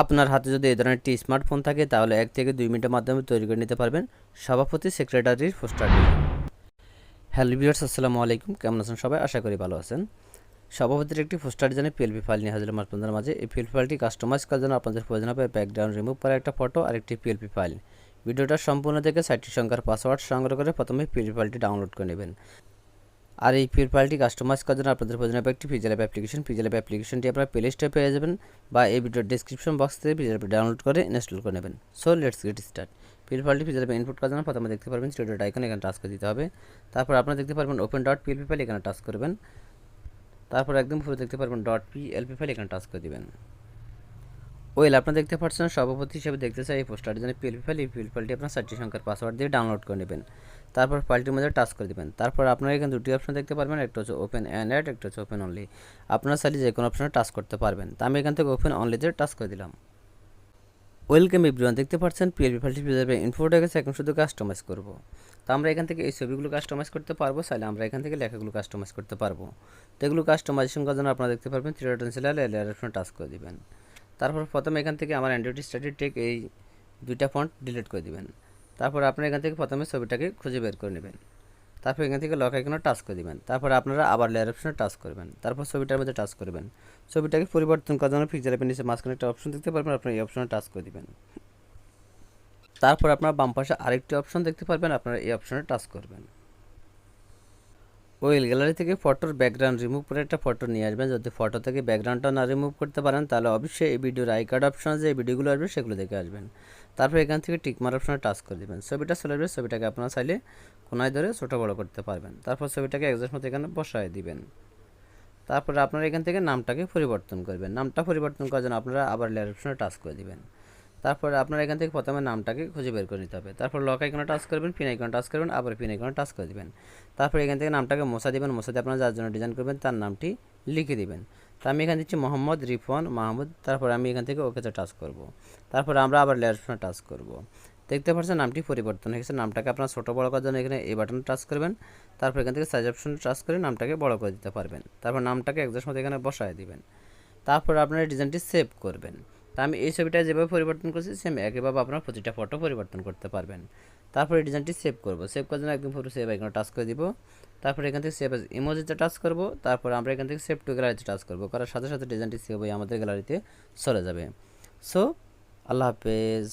আপনার হাতে যদি এই ধরনের একটি স্মার্টফোন থাকে, তাহলে এক থেকে দুই মিনিটের মাধ্যমে তৈরি করে নিতে পারবেন সভাপতি সেক্রেটারির পোস্টার হ্যালো ভিউয়ার্স আসসালামু আলাইকুম। কেমন আছেন সবাই? আশা করি ভালো আছেন। সভাপতির একটি পোস্টার ডিজাইনে পিএলপি ফাইল নিয়ে হাজির আপনাদের মাঝে। এই পিএলপি ফাইলটি কাস্টমাইজ করার জন্য আপনাদের প্রয়োজন হবে ব্যাকগ্রাউন্ড রিমুভ করা একটা ফটো আর একটি পিএলপি ফাইল ভিডিওটা সম্পূর্ণ দেখে সাইটটি সংখ্যার পাসওয়ার্ড সংগ্রহ করে প্রথমে পিএলপি ফাইলটি ডাউনলোড করে নেবেন। আর এই পিএল ফাইলটি কাস্টমাইজ করার জন্য আপনাদের প্রয়োজন হবে একটি অ্যাপ অ্যাপ্লিকেশন অ্যাপ অ্যাপ্লিকেশনটি আপনারা প্লে স্টোরে পেয়ে যাবেন বা এই ভিডিওর ডিসক্রিপশন বক্স থেকে অ্যাপ ডাউনলোড করে ইনস্টল করে নেবেন। So let's get start PL ফাইলটি অ্যাপে ইনপুট করার জন্য প্রথমে দেখতে পারবেন স্টুডিও আইকন এখানে টাচ করে দিতে হবে। তারপর আপনারা দেখতে পারবেন ওপেন ডট পিএলপি ফাইল এখানে টাচ করবেন। তারপর একদম পুরো দেখতে পারবেন. ডট পিএলপি ফাইল এখানে টাচ করে দিবেন। ওয়েল আপনারা দেখতে পাচ্ছেন সভাপতি হিসেবে দেখতে চাই এই পোস্টার জন্য পিএলপি ফাইল এই পিএলপি ফাইলটি আপনার চারটি সংখ্যার পাসওয়ার্ড দিয়ে ডাউনলোড করে নেবেন। তারপর ফাইলটির মধ্যে টাচ করে দেবেন। তারপর আপনারা এখানে দুটি অপশন দেখতে পারবেন, একটা হচ্ছে ওপেন অ্যান্ড একটা হচ্ছে ওপেন অনলি আপনারা চাইলে যে কোনো অপশনে টাচ করতে পারবেন। তা আমি এখান থেকে ওপেন অনলিতে টাচ করে দিলাম। ওয়েলকাম এভরিওয়ান দেখতে পাচ্ছেন? পিএলপি ফাইলটি ইনফোর্ট হয়ে গেছে, এখন শুধু কাস্টমাইজ করব। তো আমরা এখান থেকে এই ছবিগুলো কাস্টমাইজ করতে পারব, চাইলে আমরা এখান থেকে লেখাগুলো কাস্টমাইজ করতে পারব। তো এগুলো কাস্টমাইজেশন করার জন্য আপনারা দেখতে পারবেন থ্রি ডট অপশনে টাচ করে দিবেন। তারপর প্রথমে এখান থেকে আমার অ্যান্ড্রয়েড স্টাডি টেক এই দুইটা ফন্ট ডিলিট করে দিবেন। তারপর আপনারা এখান থেকে প্রথমে ছবিটাকে খুঁজে বের করে নেবেন। তারপর এখান থেকে লক আইকনে টাচ করে দিবেন। তারপর আপনারা আবার লেয়ার অপশনে টাচ করবেন। তারপর ছবিটার মধ্যে টাচ করবেন। ছবিটাকে পরিবর্তন করার জন্য পিকচার অ্যাপের নিচে মাঝখানে একটা অপশন দেখতে পারবেন, আপনারা এই অপশনে টাচ করে দিবেন। তারপর আপনারা বাম পাশে আরেকটি অপশন দেখতে পারবেন, আপনারা এই অপশনে টাচ করবেন। ওয়েল গ্যালারি থেকে ফটোর ব্যাকগ্রাউন্ড রিমুভ করে একটা ফটো নিয়ে আসবেন। যদি ফটো থেকে ব্যাকগ্রাউন্ডটা না রিমুভ করতে পারেন, তাহলে অবশ্যই এই ভিডিওর আই কার্ড অপশনে যে ভিডিওগুলো আসবে, সেগুলো দেখে আসবেন। তারপর এখান থেকে টিকমার অপশনে টাচ করে দেবেন। ছবিটা চলে আসবে, ছবিটাকে আপনারা চাইলে কোনায় ধরে ছোটো বড়ো করতে পারবেন। তারপর ছবিটাকে একজাস্ট মতো এখানে বসায় দিবেন। তারপরে আপনারা এখান থেকে নামটাকে পরিবর্তন করবেন। নামটা পরিবর্তন করার জন্য আপনারা আবার লেয়ার অপশনে টাচ করে দিবেন। তারপরে আপনারা এখান থেকে প্রথমে নামটাকে খুঁজে বের করে নিতে হবে। তারপর লক আইকনে টাচ করবেন পিন আইকনে টাচ করবেন, আবার পিন আইকনে টাচ করে দিবেন। তারপর এখান থেকে নামটাকে মোছা দিবেন দিয়ে আপনারা যার জন্য ডিজাইন করবেন তার নামটি লিখে দিবেন। তো আমি এখানে দিচ্ছি মোহাম্মদ রিফন মাহমুদ, তারপর আমি এখান থেকে ওকেতে টাচ করব। তারপর আমরা আবার লেয়ার ফোনে টাচ করব। দেখতে পাচ্ছেন নামটি পরিবর্তন হয়ে গেছে, নামটাকে আপনার ছোটো বড় করার জন্য এখানে এই বাটন টাচ করবেন। তারপর এখান থেকে সাইজ অপশনে টাচ করে নামটাকে বড় করে দিতে পারবেন। তারপর নামটাকে একজাস্ট মতো এখানে বসায় দিবেন। তারপর আপনার ডিজাইনটি সেভ করবেন। তা আমি এই ছবিটা যেভাবে পরিবর্তন করছি সেম একইভাবে আপনার প্রতিটা ফটো পরিবর্তন করতে পারবেন। তারপরে এই ডিজাইনটি সেভ করব। সেভ করার জন্য একদম পুরো সেভ এখানে টাচ করে দিব। তারপরে এখান থেকে সেভ ইমোজিতে টাচ করব। তারপর আমরা এখান থেকে সেভ টু গ্যালারিতে টাচ করব। করার সাথে সাথে ডিজাইনটি সেভ হয়ে আমাদের গ্যালারিতে চলে যাবে। সো আল্লাহ হাফেজ।